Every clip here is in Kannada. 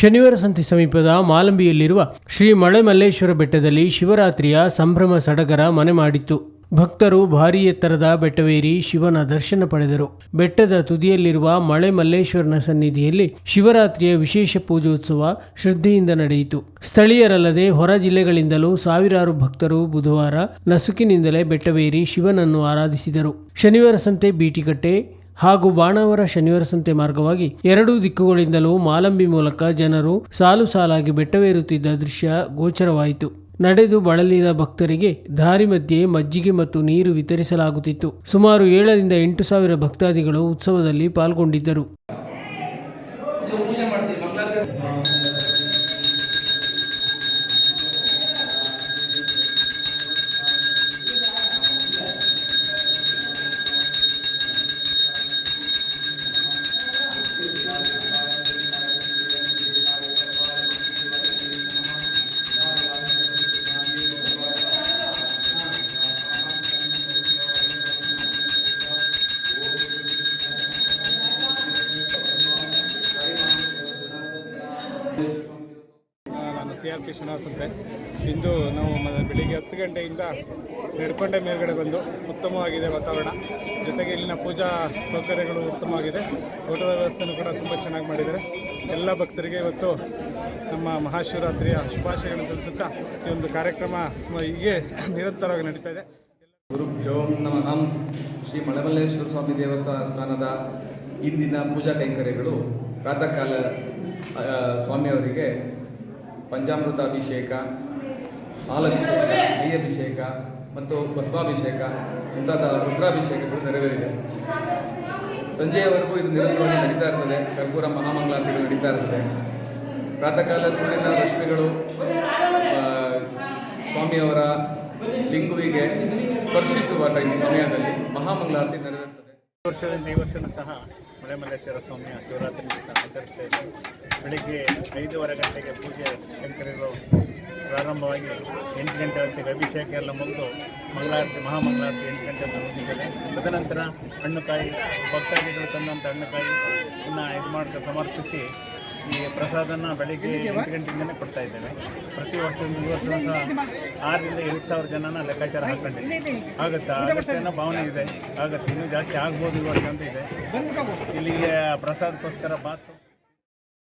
ಶನಿವಾರ ಸಂತೆ ಸಮೀಪದ ಮಾಲಂಬಿಯಲ್ಲಿರುವ ಶ್ರೀ ಮಳೆಮಲ್ಲೇಶ್ವರ ಬೆಟ್ಟದಲ್ಲಿ ಶಿವರಾತ್ರಿಯ ಸಂಭ್ರಮ ಸಡಗರ ಮನೆ ಮಾಡಿತ್ತು. ಭಕ್ತರು ಭಾರೀ ಎತ್ತರದ ಬೆಟ್ಟವೇರಿ ಶಿವನ ದರ್ಶನ ಪಡೆದರು. ಬೆಟ್ಟದ ತುದಿಯಲ್ಲಿರುವ ಮಳೆ ಮಲ್ಲೇಶ್ವರನ ಸನ್ನಿಧಿಯಲ್ಲಿ ಶಿವರಾತ್ರಿಯ ವಿಶೇಷ ಪೂಜೋತ್ಸವ ಶ್ರದ್ಧೆಯಿಂದ ನಡೆಯಿತು. ಸ್ಥಳೀಯರಲ್ಲದೆ ಹೊರ ಜಿಲ್ಲೆಗಳಿಂದಲೂ ಸಾವಿರಾರು ಭಕ್ತರು ಬುಧವಾರ ನಸುಕಿನಿಂದಲೇ ಬೆಟ್ಟವೇರಿ ಶಿವನನ್ನು ಆರಾಧಿಸಿದರು. ಶನಿವಾರ ಸಂತೆ ಬೀಟಿಕಟ್ಟೆ ಹಾಗೂ ಬಾಣಾವರ ಶನಿವಾರ ಸಂತೆ ಮಾರ್ಗವಾಗಿ ಎರಡೂ ದಿಕ್ಕುಗಳಿಂದಲೂ ಮಾಲಂಬಿ ಮೂಲಕ ಜನರು ಸಾಲು ಸಾಲಾಗಿ ಬೆಟ್ಟವೇರುತ್ತಿದ್ದ ದೃಶ್ಯ ಗೋಚರವಾಯಿತು. ನಡೆದು ಬಳಲಿದ ಭಕ್ತರಿಗೆ ದಾರಿ ಮಧ್ಯೆ ಮಜ್ಜಿಗೆ ಮತ್ತು ನೀರು ವಿತರಿಸಲಾಗುತ್ತಿತ್ತು. ಸುಮಾರು ಏಳರಿಂದ ಎಂಟು ಸಾವಿರ ಭಕ್ತಾದಿಗಳು ಉತ್ಸವದಲ್ಲಿ ಪಾಲ್ಗೊಂಡಿದ್ದರು. ಸಿ ಶ್ರೀನಿವಾಸ್ ಅಂತೆ ಇಂದು ನಾವು ಬೆಳಿಗ್ಗೆ ಹತ್ತು ಗಂಟೆಯಿಂದ ನಡ್ಕೊಂಡೆ ಮೇಲ್ಗಡೆ ಬಂದು ಉತ್ತಮವಾಗಿದೆ ವಾತಾವರಣ. ಜೊತೆಗೆ ಇಲ್ಲಿನ ಪೂಜಾ ಸೌಕರ್ಯಗಳು ಉತ್ತಮವಾಗಿದೆ. ಊಟದ ವ್ಯವಸ್ಥೆನೂ ಕೂಡ ತುಂಬ ಚೆನ್ನಾಗಿ ಮಾಡಿದ್ದಾರೆ. ಎಲ್ಲ ಭಕ್ತರಿಗೆ ಇವತ್ತು ನಮ್ಮ ಮಹಾಶಿವರಾತ್ರಿಯ ಶುಭಾಶಯಗಳನ್ನು ತಿಳಿಸುತ್ತಾ ಈ ಒಂದು ಕಾರ್ಯಕ್ರಮ ಹೀಗೆ ನಿರಂತರವಾಗಿ ನಡೀತಾ ಇದೆ. ಗುರು ಗುರುಭ್ಯೋ ನಮಃ. ಶ್ರೀ ಮಳೆಮಲ್ಲೇಶ್ವರ ಸ್ವಾಮಿ ದೇವಸ್ಥಾನದ ಇಂದಿನ ಪೂಜಾ ಕೈಂಕರ್ಯಗಳು ಪ್ರಾತಃಕಾಲ ಸ್ವಾಮಿಯವರಿಗೆ ಪಂಚಾಮೃತ ಅಭಿಷೇಕ ಹಾಲಭಿಷೇಕ ಅಭಿಷೇಕ ಮತ್ತು ಭಸ್ಮಾಭಿಷೇಕ ಮುಂತಾದ ರುದ್ರಾಭಿಷೇಕಗಳು ನೆರವೇರಿದೆ. ಸಂಜೆಯವರೆಗೂ ಇದು ನಿರಂತರವಾಗಿ ನಡೀತಾ ಇರ್ತದೆ. ಕರ್ಪೂರ ಮಹಾಮಂಗಳಾರತಿಗಳು ನಡೀತಾ ಇರ್ತದೆ. ಪ್ರಾತಃ ಕಾಲ ಸೂರ್ಯನ ರಶ್ಮಿಗಳು ಸ್ವಾಮಿಯವರ ಲಿಂಗುವಿಗೆ ಸ್ಪರ್ಶಿಸುವ ಟೈಮ್ ಸಮಯದಲ್ಲಿ ಮಹಾಮಂಗಳಾರತಿ ನೆರವೇರುತ್ತದೆ ವರ್ಷದಿಂದ ಈ ವರ್ಷನೂ ಸಹ ಮಳೆಮಲ್ಲೇಶ್ವರ ಸ್ವಾಮಿಯ ಶಿವರಾತ್ರಿ ದಿವಸ ಆಚರಿಸ್ತಾ ಇದ್ದೀವಿ ಬೆಳಿಗ್ಗೆ ಐದೂವರೆ ಗಂಟೆಗೆ ಪೂಜೆ ಕೈಂಕರ್ಯಗಳು ಪ್ರಾರಂಭವಾಗಿ ಎಂಟು ಗಂಟೆ ಹೊತ್ತಿಗೆ ಅಭಿಷೇಕ ಎಲ್ಲ ಮುಗಿದು ಮಂಗಳಾರತಿ, ಮಹಾಮಂಗಳಾರತಿ ಎಂಟು ಗಂಟೆ ಮುಗಿದಿದ್ದಾರೆ ಮುಗಿದಿದೆ ತದನಂತರ ಹಣ್ಣುಕಾಯಿ ಭಕ್ತಾದಿಗಳು ತಂದಂಥ ಹಣ್ಣುಕಾಯಿ ಇನ್ನು ಇದು ಮಾಡ್ತಾ ಸಮರ್ಪಿಸಿ ಈ ಪ್ರಸಾದನ ಬೆಳಿಗ್ಗೆ ಎಂಟು ಗಂಟೆಯಿಂದನೇ ಕೊಡ್ತಾ ಇದ್ದೇವೆ. ಪ್ರತಿ ವರ್ಷ ಈ ವರ್ಷ ಸಹ ಆರರಿಂದ ಎಂಟು ಸಾವಿರ ಜನನ ಲೆಕ್ಕಾಚಾರ ಹಾಕೊಂಡಿದ್ದೀವಿ. ಆಗುತ್ತಾ? ಆಗುತ್ತೆ ಅನ್ನೋ ಭಾವನೆ ಇದೆ. ಆಗುತ್ತೆ. ಇನ್ನೂ ಜಾಸ್ತಿ ಆಗ್ಬೋದು ಈ ಅಂತ ಇದೆ. ಇಲ್ಲಿಗೆ ಪ್ರಸಾದಕ್ಕೋಸ್ಕರ ಬಾತು.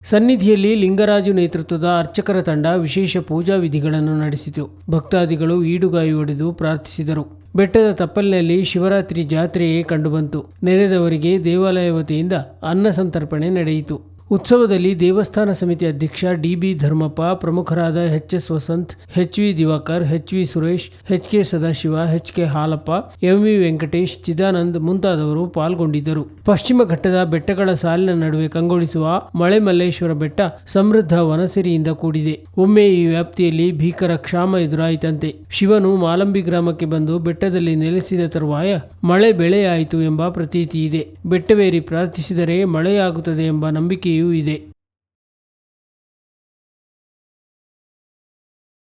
ಸನ್ನಿಧಿಯಲ್ಲಿ ಲಿಂಗರಾಜು ನೇತೃತ್ವದ ಅರ್ಚಕರ ತಂಡ ವಿಶೇಷ ಪೂಜಾ ವಿಧಿಗಳನ್ನು ನಡೆಸಿತು. ಭಕ್ತಾದಿಗಳು ಈಡುಗಾಯಿ ಹೊಡೆದು ಪ್ರಾರ್ಥಿಸಿದರು. ಬೆಟ್ಟದ ತಪ್ಪಲಿನಲ್ಲಿ ಶಿವರಾತ್ರಿ ಜಾತ್ರೆಯೇ ಕಂಡುಬಂತು. ನೆರೆದವರಿಗೆ ದೇವಾಲಯ ವತಿಯಿಂದ ಅನ್ನ ಸಂತರ್ಪಣೆ ನಡೆಯಿತು. ಉತ್ಸವದಲ್ಲಿ ದೇವಸ್ಥಾನ ಸಮಿತಿ ಅಧ್ಯಕ್ಷ ಡಿಬಿ ಧರ್ಮಪ್ಪ, ಪ್ರಮುಖರಾದ H S Vasanth, H V Divakar, H V Suresh, H K Sadashiva, H K Halappa, M V Venkatesh, Chidanand ಮುಂತಾದವರು ಪಾಲ್ಗೊಂಡಿದ್ದರು. ಪಶ್ಚಿಮ ಘಟ್ಟದ ಬೆಟ್ಟಗಳ ಸಾಲಿನ ನಡುವೆ ಕಂಗೊಳಿಸುವ ಮಳೆ ಮಲ್ಲೇಶ್ವರ ಬೆಟ್ಟ ಸಮೃದ್ಧ ವನಸಿರಿಯಿಂದ ಕೂಡಿದೆ. ಒಮ್ಮೆ ಈ ವ್ಯಾಪ್ತಿಯಲ್ಲಿ ಭೀಕರ ಕ್ಷಾಮ ಎದುರಾಯಿತಂತೆ. ಶಿವನು ಮಾಲಂಬಿ ಗ್ರಾಮಕ್ಕೆ ಬಂದು ಬೆಟ್ಟದಲ್ಲಿ ನೆಲೆಸಿದ ತರುವಾಯ ಮಳೆ ಬೆಳೆಯಾಯಿತು ಎಂಬ ಪ್ರತೀತಿ ಇದೆ. ಬೆಟ್ಟವೇರಿ ಪ್ರಾರ್ಥಿಸಿದರೆ ಮಳೆಯಾಗುತ್ತದೆ ಎಂಬ ನಂಬಿಕೆಯೂ ಇದೆ